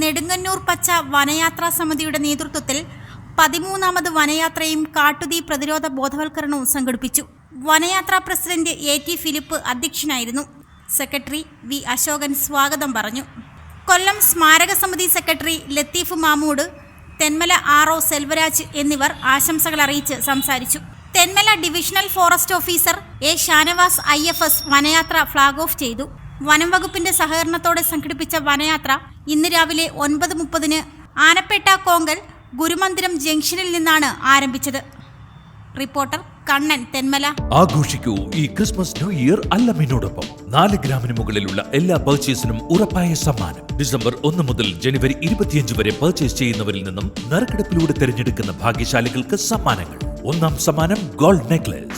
നെടുങ്ങന്നൂർ പച്ച വനയാത്രാ സമിതിയുടെ നേതൃത്വത്തിൽ പതിമൂന്നാമത് വനയാത്രയും കാട്ടുതീ പ്രതിരോധ ബോധവൽക്കരണവും സംഘടിപ്പിച്ചു. വനയാത്രാ പ്രസിഡന്റ് എ ടി ഫിലിപ്പ് അധ്യക്ഷനായിരുന്നു. സെക്രട്ടറി വി അശോകൻ സ്വാഗതം പറഞ്ഞു. കൊല്ലം സ്മാരക സമിതി secretary Latheef Mamood Thenmala R O Selvaraj എന്നിവർ ആശംസകൾ അറിയിച്ച് സംസാരിച്ചു. Thenmala divisional forest officer A Shanavas I F S വനയാത്ര flag off ചെയ്തു. വനം വകുപ്പിന്റെ സഹകരണത്തോടെ സംഘടിപ്പിച്ച വനയാത്ര ഇന്ന് രാവിലെ ഒൻപത് മുപ്പതിന് ആനപ്പേട്ട കോങ്കൽ ഗുരുമന്ദിരം ജംഗ്ഷനിൽ നിന്നാണ് ആരംഭിച്ചത്. റിപ്പോർട്ടർ കണ്ണൻ തെന്മല. ആഘോഷിക്കൂ ഈ ക്രിസ്മസ് ന്യൂ ഇയർ അല്ലമ്മിനോടൊപ്പം നാല് ഗ്രാമിന് മുകളിലുള്ള എല്ലാ പർച്ചേസിനും ഉറപ്പായ സമ്മാനം. ഡിസംബർ ഒന്ന് മുതൽ ജനുവരി ഇരുപത്തിയഞ്ച് വരെ പർച്ചേസ് ചെയ്യുന്നവരിൽ നിന്നും നറുക്കെടുപ്പിലൂടെ തിരഞ്ഞെടുക്കുന്ന ഭാഗ്യശാലികൾക്ക് സമ്മാനങ്ങൾ. ഒന്നാം സമ്മാനം ഗോൾഡ് നെക്ലേസ്